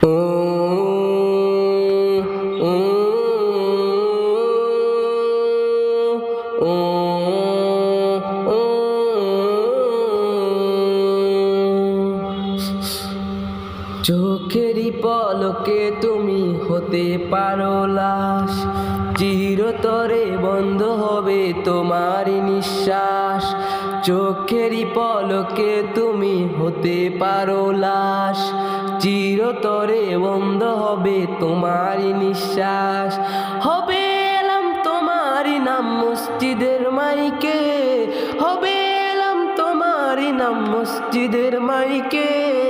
চোখেরই পলকে তুমি হতে পারো লাশ। চিরতরে বন্ধ হবে তোমার নিঃশ্বাস। চোখেরই পলকে তুমি হতে পারো লাশ। চিরতরে বন্ধ হবে তোমার নিঃশ্বাস। হবে এলাম তোমারই নাম মসজিদের মাইকে। হবে এলাম তোমারই নাম মসজিদের মাইকে।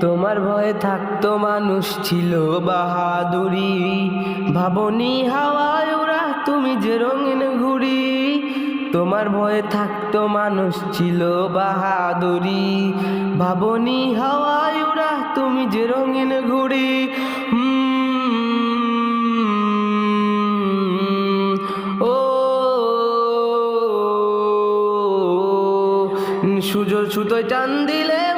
তোমার ভয়ে থাকতো মানুষ ছিল বাহাদুরি। ভাবনি হাওয়ায় ওরা, তুমি যে রঙিন ঘুড়ি। তোমার ভয়ে থাকতো মানুষ ছিল বাহাদুরি। ভাবনি হাওয়ায় ওরা, তুমি যে রঙিন ও, সুজোর সুতোয় টান দিলে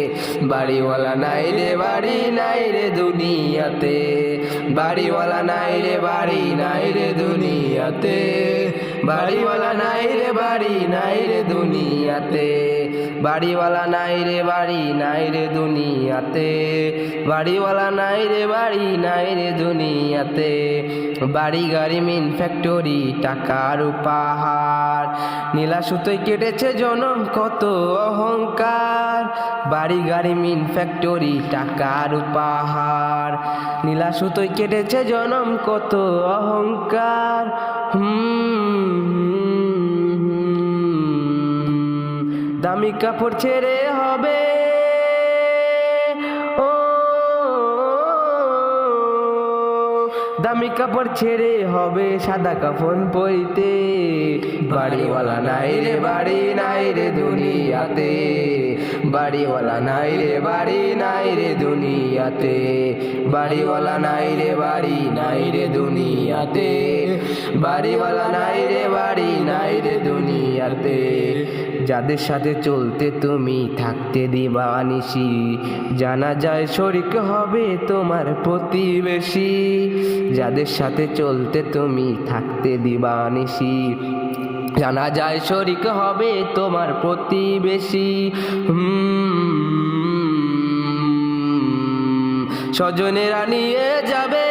বাড়িওয়ালা নাই রে বাড়ি নাই রে দুনিয়াতে বাড়িওয়ালা নাই রে বাড়ি নাই রে দুনিয়াতে বাড়িওয়ালা নাই রে বাড়ি নাই রে দুনিয়াতে বাড়িওয়ালা নাই রে বাড়ি নাই রে দুনিয়াতে বাড়িওয়ালা নাই রে বাড়ি নাই রে দুনিয়াতে বাড়ি গাড়ি মিন ফ্যাক্টরি টাকার পাহাড় নীলা সুতোয় কেটেছে জনম কত অহংকার বাড়ি গাড়ি মিন ফ্যাক্টরি টাকার উপহার নীলা সুতোই কেটেছে জনম কত অহংকার হুম দামি কাপড় ছেড়ে হবে দামি কাপড় ছেড়ে হবে সাদা কাফন পইতে। বাড়িওয়ালা নাই রে, বাড়ি নাই রে দুনিয়াতে। বাড়িওয়ালা নাই রে, বাড়ি নাই রে দুনিয়াতে। বাড়িওয়ালা নাই রে, বাড়ি নাই রে দুনিয়াতে। বাড়িওয়ালা নাই রে, বাড়ি নাই রে দুনিয়াতে। যাদের সাথে চলতে তুমি থাকতে দিবা নিশি জানা যায় শরিক হবে তোমার প্রতিবেশী। যাদের সাথে চলতে তুমি থাকতে দিবা নিশি জানা যায় শরিক হবে তোমার প্রতিবেশী। হুম, স্বজনেরা নিয়ে যাবে